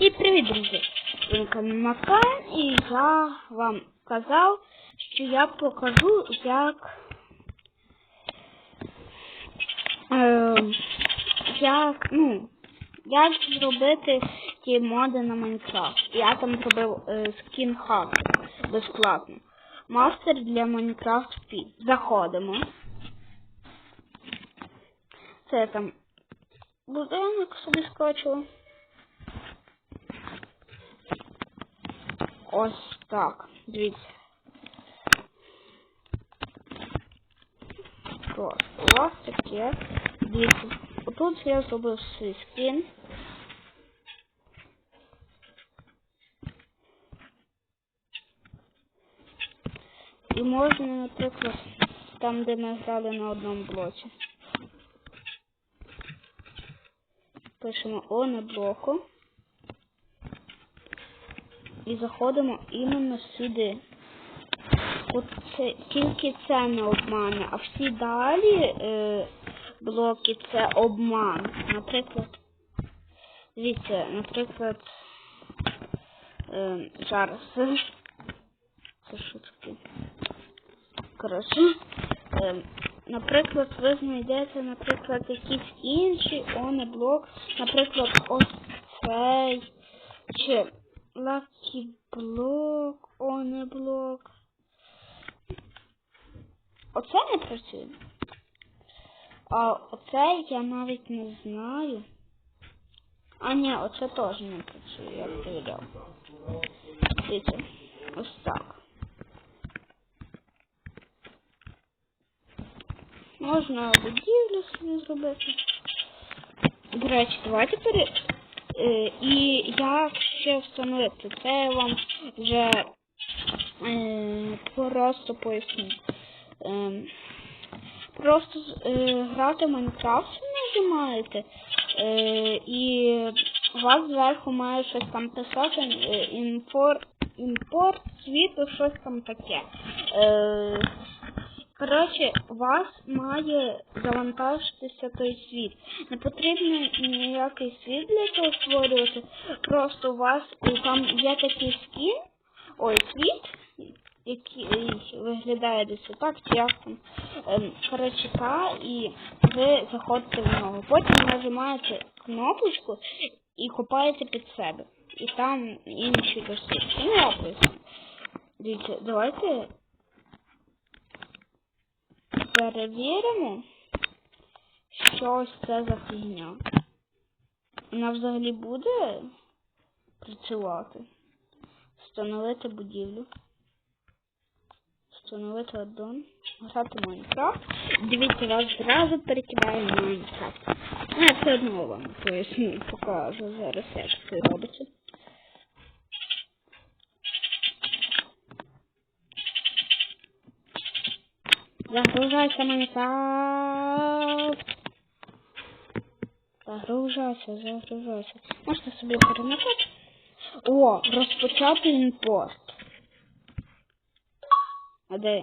І привіт, друзі! Макар, і я вам казав, що я покажу, як е, як, ну, як зробити ті моди на Майнкрафт. Я там зробив е, скін хак безплатно. Мастер для Майнкрафт Пі. Заходимо. Це там будинок собі скачував. Ось так. Дивіться. Просто у вас таке. Дивіться. Отут я зробив свій скін. І можна, наприклад, там, де ми грали на одному блоці. Пишемо О на блоку. І заходимо іменно сюди. От це, тільки це не обмане, а всі далі е, блоки це обман. Наприклад, дивіться, наприклад, е, зараз. Це шутки. Коротше. Е, наприклад, ви знайдете, наприклад, якийсь інший онеблок, наприклад, ось цей. Чи Lucky блок, онеблок. Оце не працює. А оце я навіть не знаю. А ні, оце теж не працює, я перевіряв. Дивіться, ось так. Можна будівлю собі зробити. До речі, давайте пере... Е, і як ще встановити? Це я вам вже е, просто поясню. Е, просто е, грати Майнкрафт нажимаєте, е, і у вас зверху має щось там писати, е, імпорт, імпорт світу, щось там таке. Е, Коротше, вас має завантажитися той світ. Не потрібно ніякий світ для цього створювати. Просто у вас там є такий скін, ой, світ, який виглядає десь отак, чи як там. Ем, і ви заходите в нього. Потім нажимаєте кнопочку і хопаєте під себе. І там інші досі. Ну. Дивіться, давайте перевіримо, що ось це за фігня. Вона взагалі буде працювати. Встановити будівлю. Встановити аддон. Грати Майнкрафт. Дивіться, вас зразу перекидає на Майнкрафт. Ну, я все одно вам поясню, покажу зараз, як це робиться. Загружайся, Майнкрафт. Загружайся, загружайся. Можете собі перемотати. О, розпочати імпорт. А де?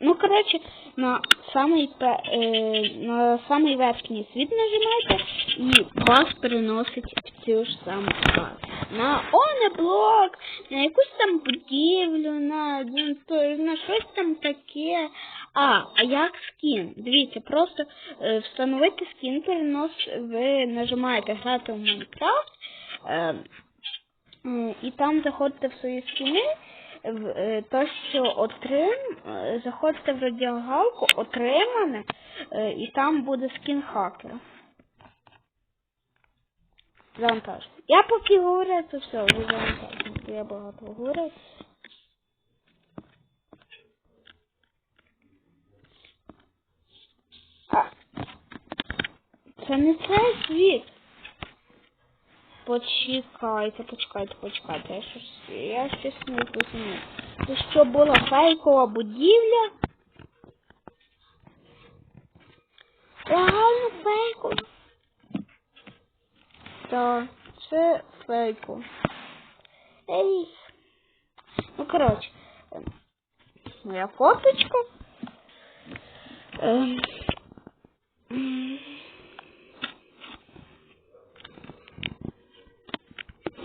Ну, коротше, на самий е, на самий верхній світ нажимаєте і вас переносить в цю ж саму базу. На онеблок, на якусь там будівлю, на, на щось там таке. А, а як скін? Дивіться, просто е, встановити скін перенос, ви нажимаєте грати в Майнкрафт, е, е, і там заходите в свої скіни, в, е, то, що отрим, е, заходите в радіогалку, отримане, е, і там буде скін хакера. Завантаж. Я поки говорю, це все, вже завантажено. Я багато говорю. Це не цей світ. Почекайте, почекайте, почекайте. Я щось, я щось не розумію. Це що була фейкова будівля? Реально фейкова. Так, це фейко. Ей. Ну, коротше. Моя фоточка. Ем.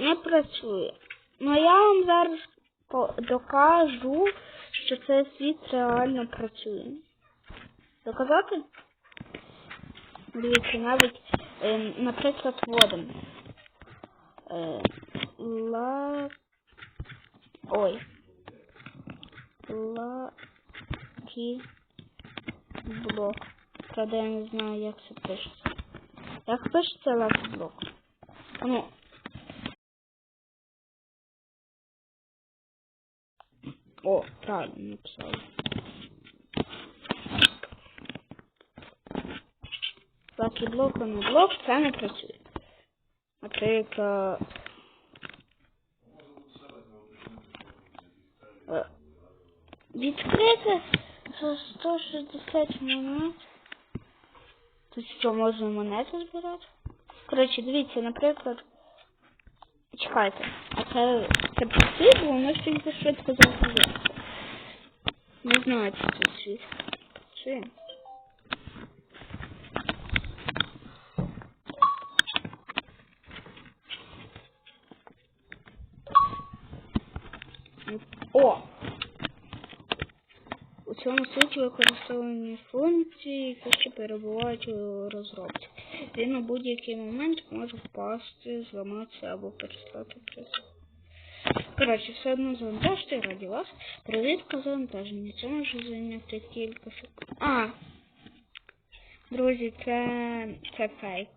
Не працює. Ну я вам зараз докажу, що цей світ реально працює. Доказати? Дивіться, навіть, е, наприклад, вводимо. Е, ла... Ой. Лакі блок. Правда, я не знаю, як це пишеться. Як пишеться лакі блок? Ну. О, правильно написали. Лакі блок, а не блок, це не працює. Наприклад. е, Відкрити за 160 монет. Тут що, можна монети збирати? Коротше, дивіться, наприклад. Чекайте, а це, це працює, бо воно щось швидко загрузиться. Не знаю, чи це світ. Працює. О! У цьому світі використовувані функції, які перебувають у розробці. Він у будь-який момент може впасти, зламатися або перестати працювати. Коротше, все одно завантажте раді вас. Перевірка завантаження. Це може зайняти кілька секунд. А! Друзі, це, це фейк.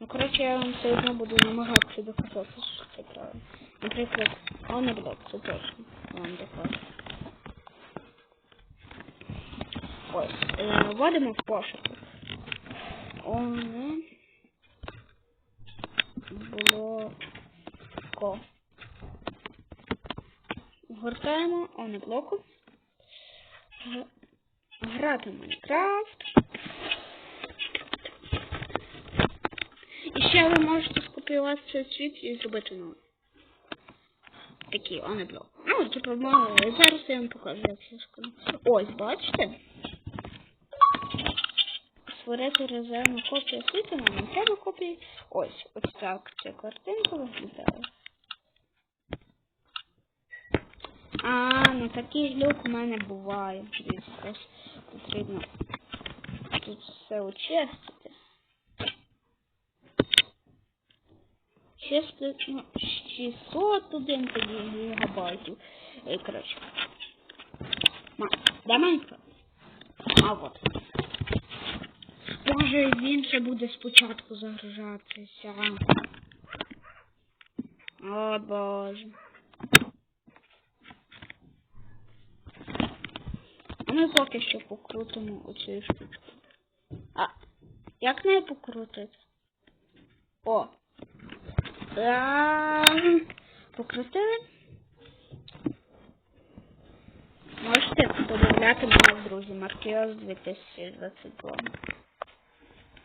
Ну, коротше, я вам все одно буду намагатися доказати, що це правильно. Наприклад, Honor це точно вам докажу. Ось, е, вводимо в пошук. Оне блоко. Гортаємо оне блоку. Грати в Майнкрафт. І ще ви можете скопіювати цей світ і зробити новий. Такий, а не блок. Ну, типу, мо- зараз я вам покажу, як я скажу. Ось, бачите? Створити резервну копію світу, не треба копії. Ось, ось так ця картинка виглядає. А, ну такий глюк у мене буває. Дивіться, ось потрібно тут все очистити. Чисто, ну, 601 тоді гігабайтів. Е, Коротше. Майнкрафт? А от. Боже, він ще буде спочатку загружатися. О, боже. А ми поки що покрутимо оцю штучку. А, як неї покрутити? О, Покрутили. Можете подивляти мене, друзі, Маркіос 2022.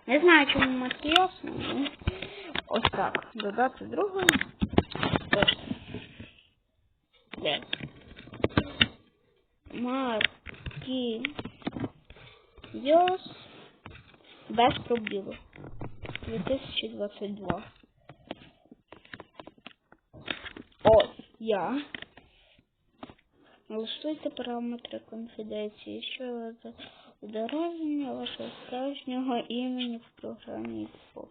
Не знаю, чому Маркіос, ну ось так. Додати другу. Де? Маркіос без пробілу. 2022. Ось я. Налаштуйте параметри конфіденції, що за відображення вашого справжнього імені в програмі Xbox.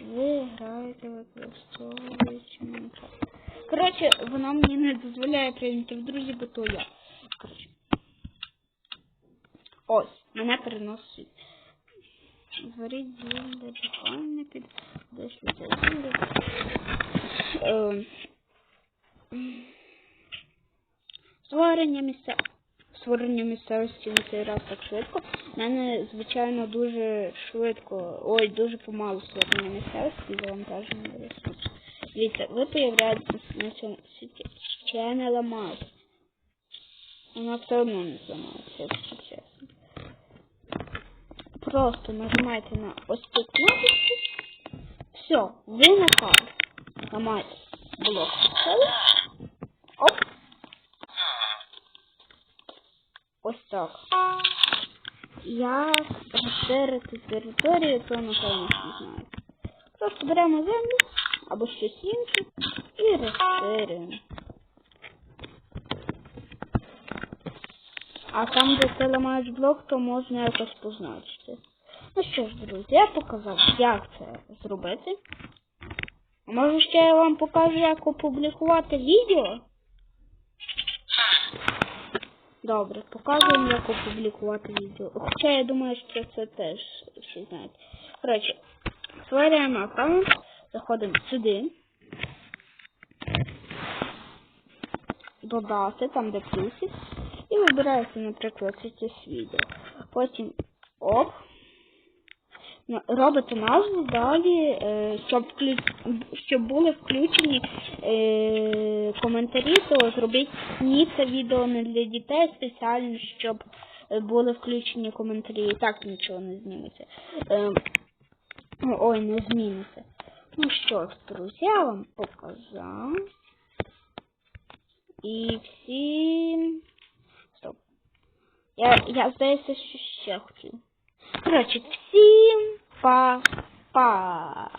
Ви граєте використовуючи Minecraft. Коротше, вона мені не дозволяє прийняти в друзі, бо то я. Коротше. Ось, мене переносить. Зваріть зілля дихання під дощу це зілля. Ем, Створення місця... Створення місцевості на цей раз так швидко. У мене, звичайно, дуже швидко, ой, дуже помало створення місцевості завантаження ресурсів. Дивіться, ви появляєтесь на цьому світі. Ще не ламається. Вона все одно не зламається, якщо чесно. Просто нажимайте на ось цю кнопочку. Все, ви на карту. Ламайте блок. Поставили. Оп. Ось так. як розширити територію, то напевно всі знають. Просто беремо землю або щось інше і розширюємо. А там, де ти ламаєш блок, то можна якось позначити. Ну що ж, друзі, я показав, як це зробити. Може ще я вам покажу, як опублікувати відео? Добре, показуємо, як опублікувати відео. Хоча я думаю, що це теж всі знають. Коротше, створюємо аккаунт, заходимо сюди. Додати, там де плюсик. І вибирається, наприклад, ці відео. Потім оп. Робите назву далі, е, щоб, щоб були включені е, коментарі, то зробіть ні це відео не для дітей спеціально, щоб е, були включені коментарі. І так нічого не зніметься. Е, ну, ой, не зміниться. Ну що ж, друзі, я вам показав. І всім. Стоп. Я, я здається, що ще хотів. Коротше, всем па-па!